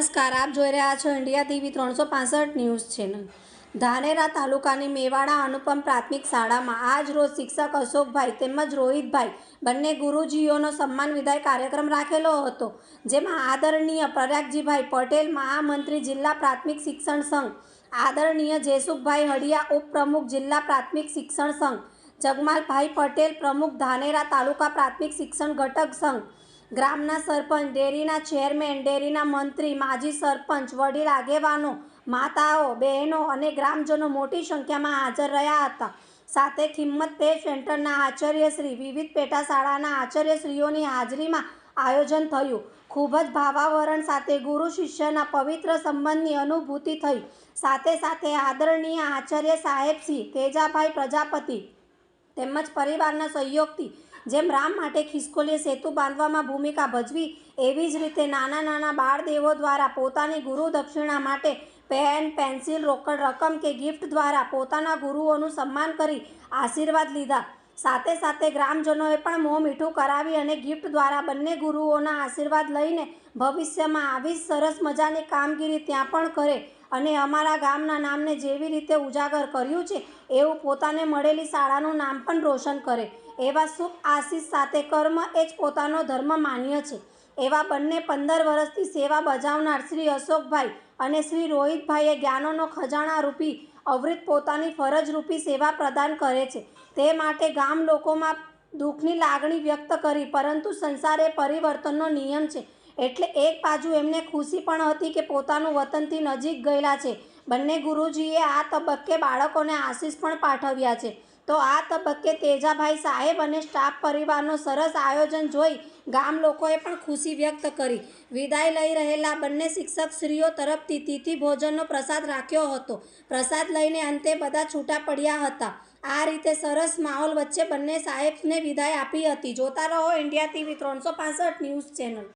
નમસ્કાર, આપ જોઈ રહ્યા છો ઇન્ડિયા ટીવી ત્રણસો પાસઠ ન્યૂઝ ચેનલ. ધાનેરા તાલુકાની મેવાડા અનુપમ પ્રાથમિક શાળામાં આજ રોજ શિક્ષક અશોકભાઈ તેમજ રોહિતભાઈ બંને ગુરુજીઓનો સન્માન વિદાય કાર્યક્રમ રાખેલો હતો, જેમાં આદરણીય પ્રયાગજીભાઈ પટેલ મહામંત્રી જિલ્લા પ્રાથમિક શિક્ષણ સંઘ, આદરણીય જેસુખભાઈ હડિયા ઉપપ્રમુખ જિલ્લા પ્રાથમિક શિક્ષણ સંઘ, જગમાલભાઈ પટેલ પ્રમુખ ધાનેરા તાલુકા પ્રાથમિક શિક્ષણ ઘટક સંઘ ગ્રામના સરપંચ, ડેરીના ચેરમેન, ડેરીના મંત્રી, માજી સરપંચ, વડીલ, આગેવાનો, માતાઓ, બહેનો અને ગ્રામજનો મોટી સંખ્યામાં હાજર રહ્યા હતા. સાથે કિંમત પે સેન્ટરના આચાર્યશ્રી વિવિધ પેટા શાળાના આચાર્યશ્રીઓની હાજરીમાં આયોજન થયું. ખૂબ જ ભાવાવરણ સાથે ગુરુ શિષ્યના પવિત્ર સંબંધની અનુભૂતિ થઈ. સાથે સાથે આદરણીય આચાર્ય સાહેબ શ્રી તેજાભાઈ પ્રજાપતિ તેમજ પરિવારના સહયોગથી જેમ રામ માટે ખિસકોલીએ સેતુ બાંધવામાં ભૂમિકા ભજવી, એવી જ રીતે નાના નાના બાળદેવો દ્વારા પોતાની ગુરુ દક્ષિણા માટે પેન, પેન્સિલ, રોકડ રકમ કે ગિફ્ટ દ્વારા પોતાના ગુરુઓનું સન્માન કરી આશીર્વાદ લીધા. સાથે સાથે ગ્રામજનોએ પણ મોં મીઠું કરાવી અને ગિફ્ટ દ્વારા બંને ગુરુઓના આશીર્વાદ લઈને ભવિષ્યમાં આવી સરસ મજાની કામગીરી ત્યાં પણ કરે. અને અમારા ગામના નામને જેવી રીતે ઉજાગર કર્યું છે, એવું પોતાને મળેલી શાળાનું નામ પણ રોશન કરે. એવા શુભ આશીષ સાથે કર્મ એ જ પોતાનો ધર્મ માન્ય છે. એવા બંને પંદર વર્ષથી સેવા બજાવનાર શ્રી અશોકભાઈ અને શ્રી રોહિતભાઈએ જ્ઞાનોનો ખજાના રૂપી, અવૃત પોતાની ફરજ રૂપી સેવા પ્રદાન કરે છે. તે માટે ગામ લોકોમાં દુઃખની લાગણી વ્યક્ત કરી, પરંતુ સંસાર એ પરિવર્તનનો નિયમ છે. એટલે એક બાજુ એમને ખુશી પણ હતી કે પોતાનું વતનથી નજીક ગયેલા છે. બંને ગુરુજીએ આ તબક્કે બાળકોને આશીષ પણ પાઠવ્યા છે. તો આ તબક્કે તેજાભાઈ સાહેબ અને સ્ટાફ પરિવારનો સરસ આયોજન જોઈ ગામ લોકોએ પણ ખુશી વ્યક્ત કરી. વિદાય લઈ રહેલા બંને શિક્ષક શ્રીઓ તરફથી તિથિ ભોજનનો પ્રસાદ રાખ્યો હતો. પ્રસાદ લઈને અંતે બધા છૂટા પડ્યા હતા. આ રીતે સરસ માહોલ વચ્ચે બંને સાહેબને વિદાય આપી હતી. જોતા રહો ઇન્ડિયા ટીવી ત્રણસો ન્યૂઝ ચેનલ.